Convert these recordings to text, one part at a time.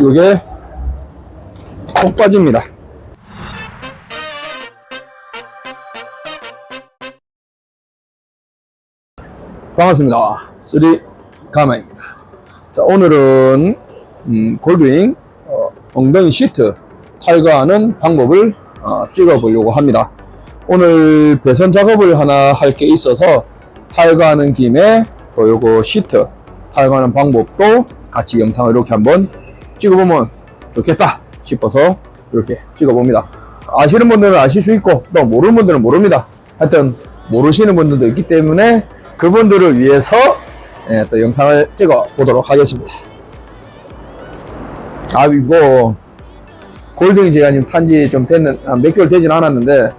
요게 콕 빠집니다. 반갑습니다. 쓰리 가마입니다. 자, 오늘은 음, 골드윙 어, 엉덩이 시트 탈거하는 방법을 어, 찍어 보려고 합니다. 오늘 배선 작업을 하나 할 게 있어서 탈거하는 김에 또 요거 시트 탈거하는 방법도 같이 영상을 이렇게 한번 찍어보면 좋겠다 싶어서 이렇게 찍어봅니다. 아시는 분들은 아실 수 있고 또 모르는 분들은 모릅니다. 하여튼 모르시는 분들도 있기 때문에 그분들을 위해서 예, 또 영상을 찍어 보도록 하겠습니다. 아, 뭐 골든이 제가 지금 탄지 좀 됐는 한 몇 개월 되진 않았는데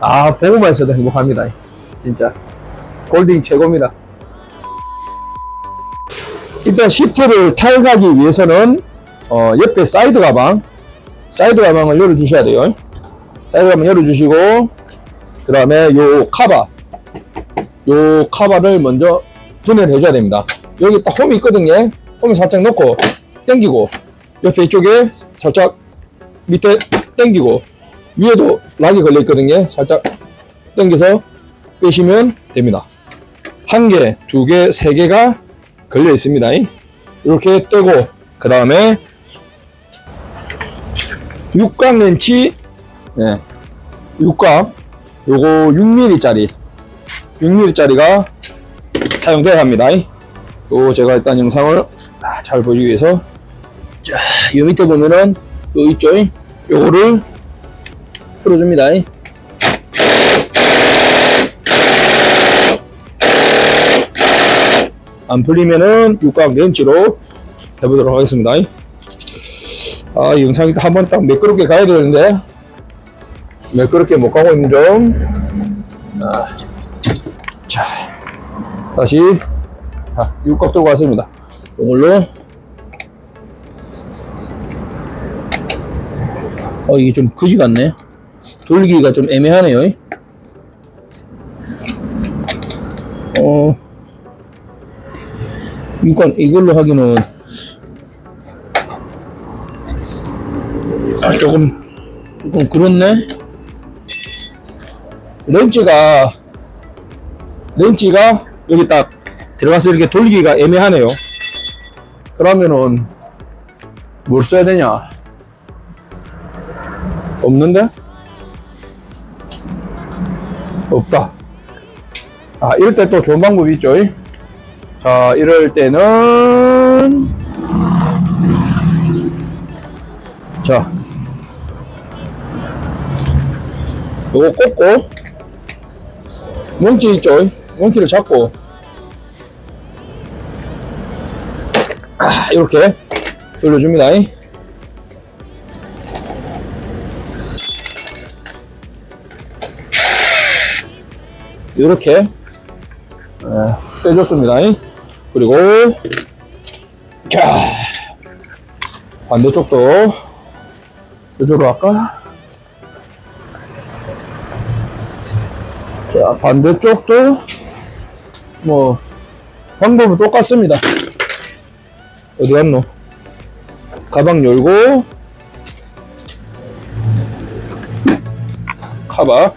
아 보고만 있어도 행복합니다. 진짜 골딩 최고입니다. 일단 시트를 탈거하기 위해서는 어, 옆에 사이드 가방 사이드 가방을 열어 주셔야 돼요. 사이드 가방 열어 주시고 그 다음에 요 카바 요 카바를 먼저 분해를 해줘야 됩니다. 여기 딱 홈이 있거든요. 홈이 살짝 놓고 당기고 옆에 이쪽에 살짝 밑에 당기고 위에도 락이 걸려 있거든요. 살짝 당겨서 빼시면 됩니다. 한 개, 두 개, 세 개가 걸려 있습니다. 이렇게 떼고 그 다음에 육각 렌치 네, 육각 요거 6mm짜리 6mm짜리가 사용돼야 합니다. 요 제가 일단 영상을 아, 잘 보여주기 위해서 자, 요 밑에 보면은 요 있죠? 요거를 풀어줍니다. 안 풀리면은 육각 렌치로 해보도록 하겠습니다. 아, 이 영상이 한 번 딱 매끄럽게 가야 되는데 매끄럽게 못 가고 있는 점. 아, 자, 다시 자, 육각 들고 왔습니다. 이걸로 어, 이게 좀 그지 같네. 돌리기가 좀 애매하네요. 어, 이건 이걸로 하기는 아, 조금 조금 그렇네. 렌치가 렌치가 여기 딱 들어가서 이렇게 돌리기가 애매하네요. 그러면은 뭘 써야 되냐? 없는데? 없다. 아, 이럴 때 또 좋은 방법이 있죠. 자, 이럴 때는 자, 요거 꽂고 몽키 있죠? 몽키를 잡고 아, 이렇게 돌려줍니다. 이렇게 에, 빼줬습니다. 그리고 자 반대쪽도 이쪽으로 할까? 자 반대쪽도 뭐 방법은 똑같습니다. 어디 갔노? 가방 열고 카바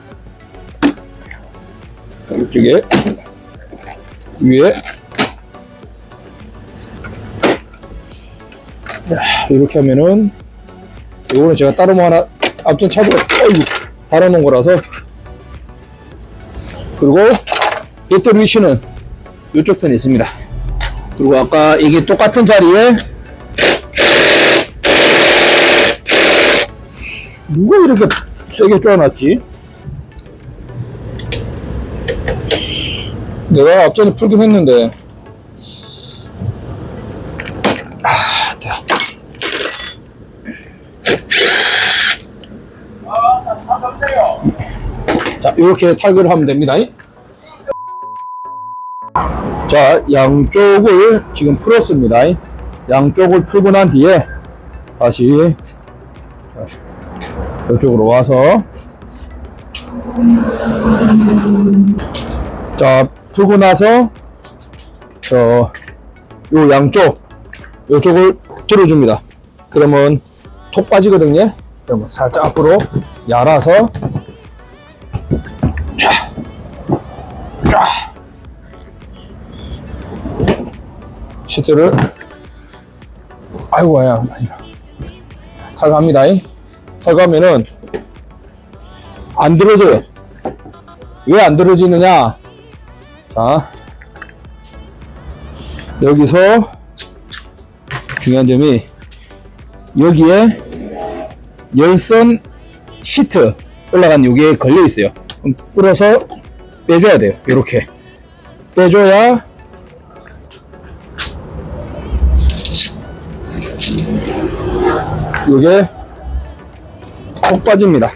이쪽에 위에 자, 이렇게 하면은 이거는 제가 따로 뭐 하나 앞전 차도 어이구 달아놓은 거라서. 그리고 배터리 위치는 이쪽 편에 있습니다. 그리고 아까 이게 똑같은 자리에 누가 이렇게 세게 쪼아놨지? 내가 앞전에 풀긴 했는데 아, 됐다. 자, 이렇게 탈거를 하면 됩니다. 자, 양쪽을 지금 풀었습니다. 양쪽을 풀고 난 뒤에 다시 자, 이쪽으로 와서 자, 풀고 나서 저 요 양쪽 이쪽을 들어줍니다. 그러면 톡 빠지거든요. 그러면 살짝 앞으로 yar아서 시트를 아이고 아야 아니라 탈갑니다. 탈가면은 안 들어져요. 왜 안 들어지느냐? 자, 여기서 중요한 점이 여기에 열선 시트 올라간 요게 걸려 있어요. 풀어서 빼줘야 돼요. 이렇게 빼줘야 요게 톡 빠집니다.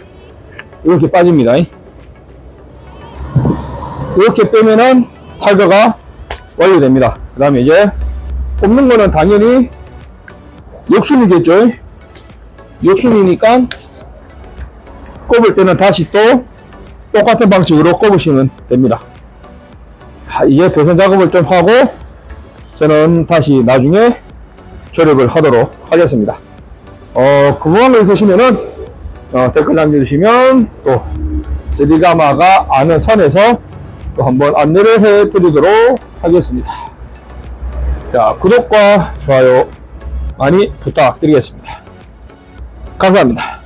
이렇게 빠집니다. 이렇게 빼면은 탈거가 완료됩니다. 그 다음에 이제 뽑는 거는 당연히 역순이겠죠. 역순이니까 꼽을 때는 다시 또 똑같은 방식으로 꼽으시면 됩니다. 하, 이제 배선 작업을 좀 하고 저는 다시 나중에 조립을 하도록 하겠습니다. 어, 궁금한 거 있으시면은 어, 댓글 남겨주시면 또 3가마가 아는 선에서 또 한번 안내를 해드리도록 하겠습니다. 자, 구독과 좋아요 많이 부탁드리겠습니다. 감사합니다.